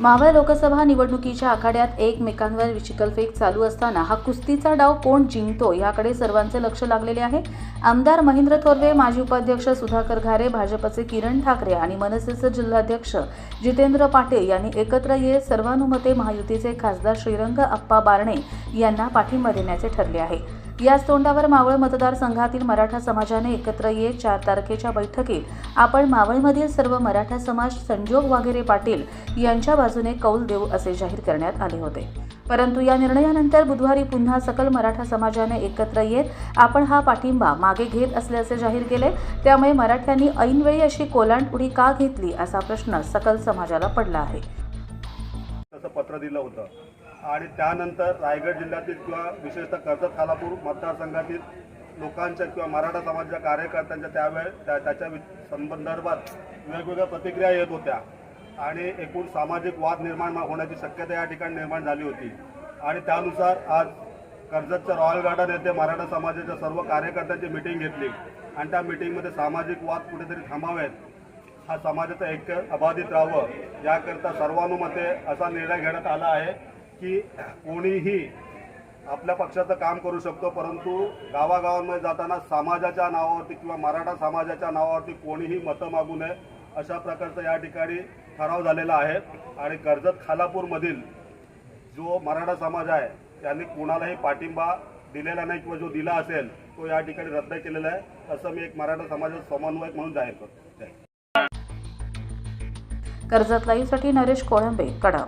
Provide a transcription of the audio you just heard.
मावळ लोकसभा निवडणुकीच्या आखाड्यात एकमेकांवर विचिकलफेक चालू असताना हा कुस्तीचा डाव कोण जिंकतो याकडे सर्वांचे लक्ष लागलेले आहे. आमदार महेंद्र थोरवे माजी उपाध्यक्ष सुधाकर घारे भाजपचे किरण ठाकरे आणि मनसेचे जिल्हाध्यक्ष जितेंद्र पाटील यांनी एकत्र येत सर्वानुमते महायुतीचे खासदार श्रीरंग अप्पा बारणे यांना पाठिंबा देण्याचे ठरले आहे. याच तोंडावर मावळ मतदारसंघातील मराठा समाजाने एकत्र येत चार तारखेच्या बैठकीत आपण मावळमधील सर्व मराठा समाज संजोग वाघेरे पाटील यांच्या बाजूने कौल देऊ असे जाहीर करण्यात आले होते. परंतु या निर्णयानंतर बुधवारी पुन्हा सकल मराठा समाजाने एकत्र येत आपण हा पाठिंबा मागे घेत असल्याचे जाहीर केले. त्यामुळे मराठ्यांनी ऐनवेळी अशी कोलांट उडी का घेतली असा प्रश्न सकल समाजाला पडला आहे. पत्र दिलं होतं. आणि त्यानंतर रायगड जिल्ह्यातील किंवा विशेषतः कर्जत खालापूर मतदारसंघातील लोकांच्या किंवा मराठा समाजाच्या कार्यकर्त्यांच्या त्यावेळेस त्या त्याच्या वि- संदर्भात वेगवेगळ्या प्रतिक्रिया येत होत्या. आणि एकूण सामाजिक वाद निर्माण होण्याची शक्यता या ठिकाणी निर्माण झाली होती. आणि त्यानुसार आज कर्जतच्या रॉयल गार्डन येथे मराठा समाजाच्या सर्व कार्यकर्त्यांची मिटिंग घेतली. आणि त्या मिटिंगमध्ये सामाजिक वाद कुठेतरी थांबावेत हा समाजाचं ऐक्य अबाधित राहावं याकरता सर्वानुमते असा निर्णय घेण्यात आला आहे. की कोणीही आपल्या पक्षाचं काम करू शकतो परंतु गावागावांमध्ये जाताना समाजाच्या नावावरती किंवा मराठा समाजाच्या नावावरती कोणीही मतं मागू नये अशा प्रकारचा या ठिकाणी ठराव झालेला आहे. आणि कर्जत खालापूरमधील जो मराठा समाज आहे त्यांनी कोणालाही पाठिंबा दिलेला नाही किंवा जो दिला असेल तो या ठिकाणी रद्द केलेला आहे. असं मी एक मराठा समाजाचा समन्वयक म्हणून जाहीर करतो. कर्जत लाईव्हसाठी नरेश कोळंबे कडा